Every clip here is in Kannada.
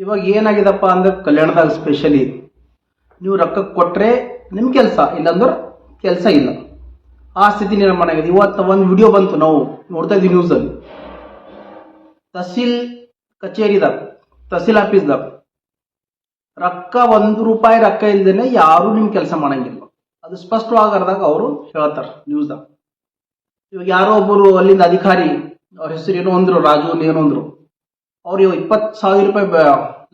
ಇವಾಗ ಏನಾಗಿದಪ್ಪ ಅಂದ್ರೆ ಕಲ್ಯಾಣದಾಗ ಸ್ಪೆಷಲಿ ನೀವು ರೊಕ್ಕ ಕೊಟ್ಟರೆ ನಿಮ್ಮ ಕೆಲಸ, ಇಲ್ಲಾಂದ್ರೆ ಕೆಲಸ ಇಲ್ಲ. ಆ ಸ್ಥಿತಿ ನಿರ್ಮಾಣ ಆಗಿದೆ. ಇವತ್ತು ಒಂದು ವಿಡಿಯೋ ಬಂತು ನಾವು ನೋಡ್ತಾ ಇದ್ದೀವಿ ನ್ಯೂಸಲ್ಲಿ ತಹಸೀಲ್ ಕಚೇರಿದಾಗ, ತಹಸೀಲ್ ಆಫೀಸ್ದಾಗ ರೊಕ್ಕ ಒಂದು ರೂಪಾಯಿ ರೊಕ್ಕ ಇಲ್ದೇನೆ ಯಾರು ನಿಮ್ಮ ಕೆಲಸ ಮಾಡಂಗಿಲ್ಲ. ಅದು ಸ್ಪಷ್ಟವಾಗರ್ದಾಗ ಅವರು ಹೇಳ್ತಾರೆ ನ್ಯೂಸ್ದಾಗ ಇವಾಗ ಯಾರೋ ಒಬ್ಬರು ಅಲ್ಲಿಂದ ಅಧಿಕಾರಿ, ಅವ್ರ ಹೆಸರು ಏನೋ ಅಂದ್ರು, ರಾಜು ಏನೋ ಅಂದ್ರು ಅವ್ರು ಇವಾಗ ಸಾವಿರ ರೂಪಾಯಿ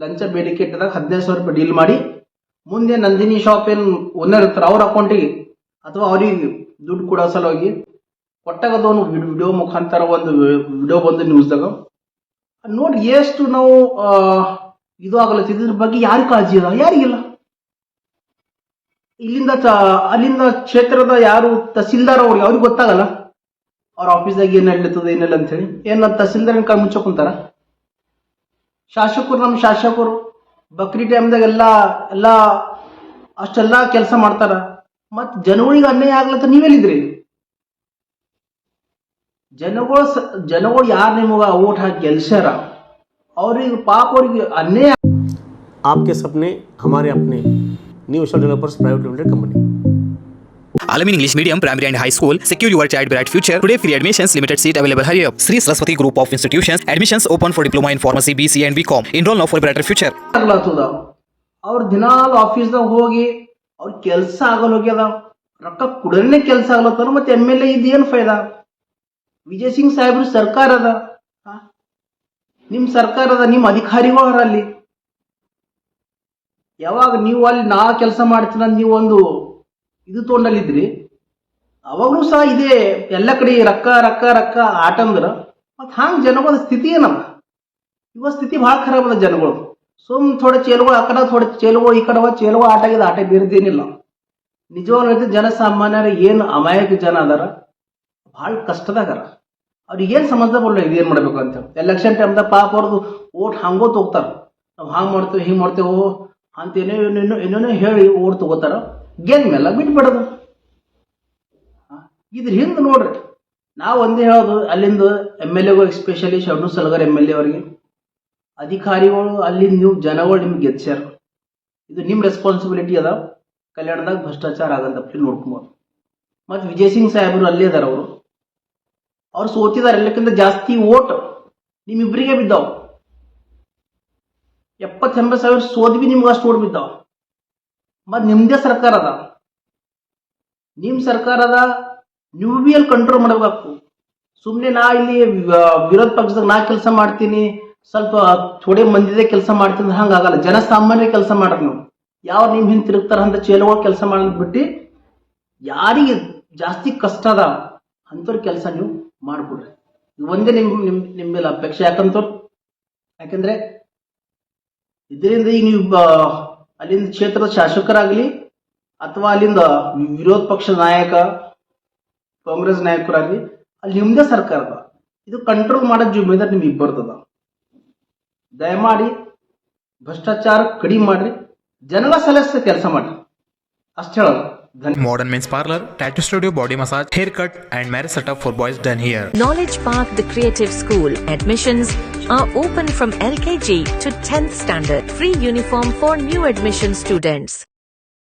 ಲಂಚ ಬೇಡಿಕೆ ಇಟ್ಟಿದಾಗ ಹದಿನೈದು ಸಾವಿರ ರೂಪಾಯಿ ಡೀಲ್ ಮಾಡಿ, ಮುಂದೆ ನಂದಿನಿ ಶಾಪ್ ಏನು ಓನರ್ ಇರ್ತಾರೆ ಅವ್ರ ಅಕೌಂಟಿಗೆ ಅಥವಾ ಅವ್ರಿಗೆ ದುಡ್ಡು ಕೊಡೋ ಸಲುವಾಗಿ ಕೊಟ್ಟಾಗದ ಒಂದು ವಿಡಿಯೋ ಮುಖಾಂತರ ಒಂದು ವಿಡಿಯೋ ಬಂದು ನ್ಯೂಸ್ದಾಗ ನೋಡಿ ಎಷ್ಟು ನಾವು ಇದು ಆಗಲ್ಲ, ಇದ್ರ ಬಗ್ಗೆ ಯಾರು ಕಾಳಜಿ ಅದ ಯಾರಿಗಿಲ್ಲ. ಇಲ್ಲಿಂದ ಅಲ್ಲಿಂದ ಕ್ಷೇತ್ರದ ಯಾರು ತಹಸೀಲ್ದಾರ್ ಅವ್ರಿಗೆ ಅವ್ರಿಗೆ ಗೊತ್ತಾಗಲ್ಲ. ಅವ್ರ ಆಫೀಸ್ದಾಗ ಏನು ನಡೀತದೆ, ಏನಿಲ್ಲ ಅಂತ ಹೇಳಿ, ಏನ್ ತಹಸೀಲ್ದಾರ್ ಕೈ ಮುಚ್ಚ ಶಾಸಕರು ನಮ್ಮ ಶಾಸಕರು ಬಕ್ರಿ ಟೈಮ್ದಾಗ ಎಲ್ಲ ಎಲ್ಲ ಅಷ್ಟೆಲ್ಲ ಕೆಲಸ ಮಾಡ್ತಾರ ಮತ್ ಜನಗಳಿಗೆ ಅನ್ಯಾಯ ಆಗ್ಲತ್ತ ನೀವೆಲ್ಲಿದ್ರಿ ಜನಗಳು ಸ- ಜನಗಳು ಯಾರು ನಿಮಗ ಓಟ್ ಹಾಕಿ ಗೆಲ್ಸ್ಯಾರ ಅವ್ರಿಗೆ ಪಾಪ ಅವ್ರಿಗೆ ಅನ್ಯಾಯ आपके सपने हमारे अपने new star developers private limited company Alamin English Medium, Primary and High School. Secure your child bright future. Today, free admissions, limited seat available. Hurry up. Sri Saraswati Group of Institutions. Admissions open for diploma in pharmacy, BC, and BCom. Enroll now for brighter future. ಆಗ್ಲತ್ತದ ಅವ್ರ ದಿನಾಲ್ ಆಫೀಸ್ದಾಗ ಹೋಗಿ ಅವ್ರ ಕೆಲ್ಸ ಆಗಲ್ ಹೋಗ್ಯದ ರೊಕ್ಕ ಕುಡನೆ ಕೆಲ್ಸ ಆಗ್ಲತ್ತಾರ ಮತ್ತೆ ಎಂ ಎಲ್ ಎ ಇದೇನು ಫೈದಾ ವಿಜಯ್ ಸಿಂಗ್ ಸಾಹೇಬ್ರು ಸರ್ಕಾರ ಅದ Da ನಿಮ್ ಸರ್ಕಾರ ಅದ ನಿಮ್ ಅಧಿಕಾರಿಗಳು ಅಲ್ಲಿ ಯಾವಾಗ ನೀವು ಅಲ್ಲಿ ನಾ ಕೆಲಸ ಮಾಡ್ತೀನ ನೀವು ಇದು ತೊಗೊಂಡಲ್ಲಿದ್ರಿ ಅವಾಗಲೂ ಸಹ ಇದೇ ಎಲ್ಲ ಕಡೆ ರೊಕ್ಕ ರೊಕ್ಕ ರೊಕ್ಕ ಆಟ ಅಂದ್ರ ಮತ್ ಹಾಂಗ್ ಜನಗಳ ಸ್ಥಿತಿ ಏನಮ್ಮ ಇವ ಸ್ಥಿತಿ ಭಾಳ ಖರಾಬ್ ಅದ ಜನಗಳು. ಸುಮ್ ಥೋಡೆ ಚೇಲುಗಳು ಆ ಕಡೆ, ಥೋಡೆ ಚೇಲುಗಳು ಈ ಕಡೆ ಚೇಲುಗಳು ಆಟ ಆಗಿದೆ ಆಟ ಬೇರೆದೇನಿಲ್ಲ. ನಿಜವಾಗ್ಲೂ ಜನಸಾಮಾನ್ಯರ ಏನು ಅಮಾಯಕ ಜನ ಅದಾರ? ಭಾಳ ಕಷ್ಟದಾಗರ. ಅವ್ರಿಗೆ ಏನು ಸಮಸ್ಯೆ ಬರಲ್ಲ, ಇದು ಏನು ಮಾಡಬೇಕು ಅಂತ ಎಲೆಕ್ಷನ್ ಟೈಮ್ದಾಗ ಪಾಪ ಅವ್ರದ್ದು ಓಟ್ ಹಂಗೋ ಹೋಗ್ತಾರೆ ನಾವು ಹಾಂಗ್ ಮಾಡ್ತೇವೆ, ಹಿಂಗೆ ಮಾಡ್ತೇವೆ ಅಂತ ಏನೋ ಏನೇನೋ ಏನೇನೋ ಹೇಳಿ ಓಟ್ ತಗೋತಾರ. ಗೆದ್ದ ಮೇಲೆ ಬಿಟ್ಬಿಡೋದು ಇದ್ರ ಹಿಂದೆ ನೋಡ್ರಿ. ನಾವು ಒಂದೇ ಹೇಳೋದು, ಅಲ್ಲಿಂದ ಎಂ ಎಲ್ ಎಗಳು ಎಸ್ಪೆಷಲಿ ಶರಣು ಸಲಗರ್ ಎಂ ಎಲ್ ಎ ಅವರಿಗೆ. ಅಧಿಕಾರಿಗಳು, ಅಲ್ಲಿ ನೀವು ಜನಗಳು ನಿಮ್ಗೆ ಗೆದ್ಸ್ಯಾರ. ಇದು ನಿಮ್ಮ ರೆಸ್ಪಾನ್ಸಿಬಿಲಿಟಿ ಅದ. ಕಲ್ಯಾಣದಾಗ ಭ್ರಷ್ಟಾಚಾರ ಆಗಂತಪ್ಪಿ ನೋಡ್ಕೊಬೋದು. ಮತ್ತು ವಿಜಯ್ ಸಿಂಗ್ ಸಾಹೇಬರು ಅಲ್ಲೇ ಅದಾರ ಅವರು. ಅವ್ರು ಸೋತಿದ್ದಾರೆ ಎಲ್ಲಕ್ಕಿಂತ ಜಾಸ್ತಿ ಓಟ್ ನಿಮ್ಮಿಬ್ಬರಿಗೆ ಬಿದ್ದಾವ. ಎಪ್ಪತ್ತೆಂಬತ್ತು ಸಾವಿರ ಸೋದ್ವಿ ನಿಮ್ಗೆ ಅಷ್ಟು ಓಟ್ ಬಿದ್ದಾವ. ಮತ್ತು ನಿಮ್ದೇ ಸರ್ಕಾರ ಅದ. ನಿಮ್ಮ ಸರ್ಕಾರ ಅದ, ನೀವು ಬಿ ಅಲ್ಲಿ ಕಂಟ್ರೋಲ್ ಮಾಡಬೇಕು. ಸುಮ್ಮನೆ ನಾ ಇಲ್ಲಿ ವಿರೋಧ ಪಕ್ಷದಾಗ ನಾ ಕೆಲಸ ಮಾಡ್ತೀನಿ, ಸ್ವಲ್ಪ ಥೋಡೆ ಮಂದಿದೆ ಕೆಲಸ ಮಾಡ್ತೀನಿ ಹಂಗಾಗಲ್ಲ. ಜನಸಾಮಾನ್ಯ ಕೆಲಸ ಮಾಡ್ರಿ ನೀವು. ಯಾವ ನಿಮ್ ಹಿಂದೆ ತಿರುಗ್ತಾರ ಅಂತ ಚೇಲುಗಳು ಕೆಲಸ ಬಿಟ್ಟು ಯಾರಿಗೆ ಜಾಸ್ತಿ ಕಷ್ಟ ಅದ, ಅಂಥವ್ರ ಕೆಲಸ ನೀವು ಮಾಡ್ಬಿಡ್ರಿ. ಒಂದೇ ನಿಮ್ ನಿಮ್ ನಿಮ್ಮ ಮೇಲೆ ಅಪೇಕ್ಷೆ ಯಾಕಂತ ಯಾಕಂದ್ರೆ ಇದರಿಂದ ಈಗ ನೀವು ಅಲ್ಲಿಂದ ಕ್ಷೇತ್ರದ ಶಾಸಕರಾಗಲಿ ಅಥವಾ ಅಲ್ಲಿಂದ ವಿರೋಧ ಪಕ್ಷದ ನಾಯಕ, ಕಾಂಗ್ರೆಸ್ ನಾಯಕರಾಗಲಿ, ಅಲ್ಲಿ ನಿಮ್ದೇ ಸರ್ಕಾರ ಅದ. ಇದು ಕಂಟ್ರೋಲ್ ಮಾಡೋ ಜವಾಬ್ದಾರಿ ನಿಮ್ಗೆ ಬರ್ತದ ದಯಮಾಡಿ ಭ್ರಷ್ಟಾಚಾರ ಕಡಿಮೆ ಮಾಡ್ರಿ. ಜನರ ಸಲಹೆ ಕೆಲಸ ಮಾಡ್ರಿ. ಅಷ್ಟು ಹೇಳೋದು. Modern Men's Parlor, Tattoo Studio, Body Massage, Haircut, and Marriage Setup for boys done here. Knowledge Park The Creative School. Admissions are open from LKG to 10th standard. Free uniform for new admission students.